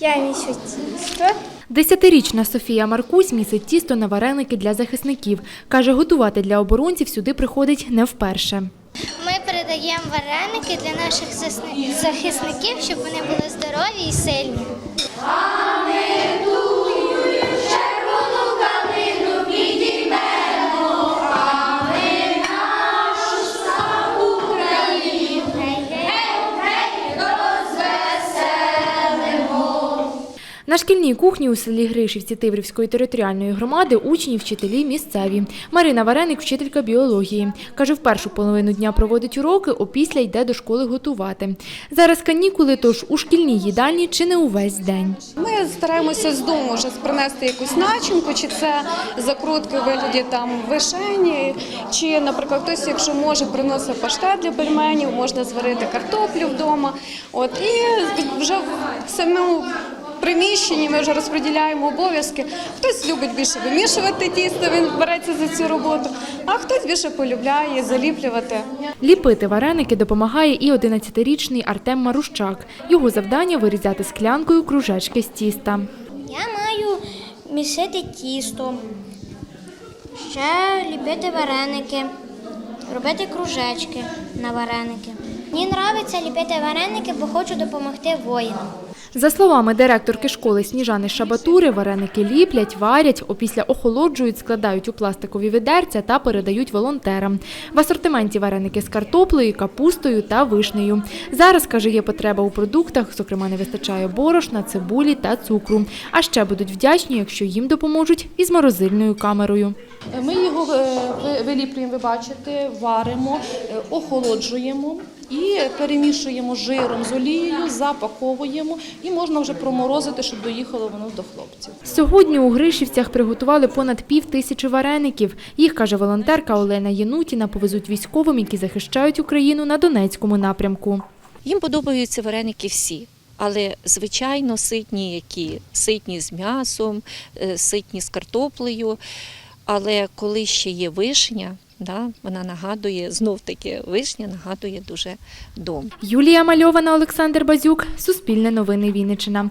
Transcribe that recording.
Я місю тісто. Десятирічна Софія Маркусь місить тісто на вареники для захисників. Каже, готувати для оборонців сюди приходить не вперше. Ми передаємо вареники для наших захисників, щоб вони були здорові і сильні. На шкільній кухні у селі Гришівці Тиврівської територіальної громади учні, вчителі місцеві. Марина Вареник, вчителька біології. Каже, в першу половину дня проводить уроки, опісля йде до школи готувати. Зараз канікули, тож у шкільній їдальні чи не увесь день. Ми стараємося з дому вже принести якусь начинку, чи це закрутки у вигляді там вишені, чи, наприклад, хтось, якщо може, приносить паштет для пельменів, можна зварити картоплю вдома. От і вже в самому приміщенні ми вже розподіляємо обов'язки. Хтось любить більше вимішувати тісто, він береться за цю роботу, а хтось більше полюбляє заліплювати. Ліпити вареники допомагає і 11-річний Артем Марущак. Його завдання вирізати склянкою кружечки з тіста. Я маю місити тісто, ще ліпити вареники, робити кружечки на вареники. Мені подобається ліпити вареники, бо хочу допомогти воїнам. За словами директорки школи Сніжани Шабатури, вареники ліплять, варять, опісля охолоджують, складають у пластикові відерця та передають волонтерам. В асортименті вареники з картоплею, капустою та вишнею. Зараз, каже, є потреба у продуктах, зокрема, не вистачає борошна, цибулі та цукру. А ще будуть вдячні, якщо їм допоможуть із морозильною камерою. Ми його е, виліплюємо, ви бачите, варимо, е, охолоджуємо і перемішуємо жиром з олією, запаковуємо і можна вже проморозити, щоб доїхало воно до хлопців. Сьогодні у Гришівцях приготували понад пів тисячі вареників. Їх, каже волонтерка Олена Єнутіна, повезуть військовим, які захищають Україну на Донецькому напрямку. Їм подобаються вареники всі. Але звичайно, ситні, які ситні з м'ясом, е, ситні з картоплею. Але коли ще є вишня, да, вона нагадує знов таки вишня нагадує дуже дом. Юлія Мальована, Олександр Базюк, Суспільне новини Вінниччина.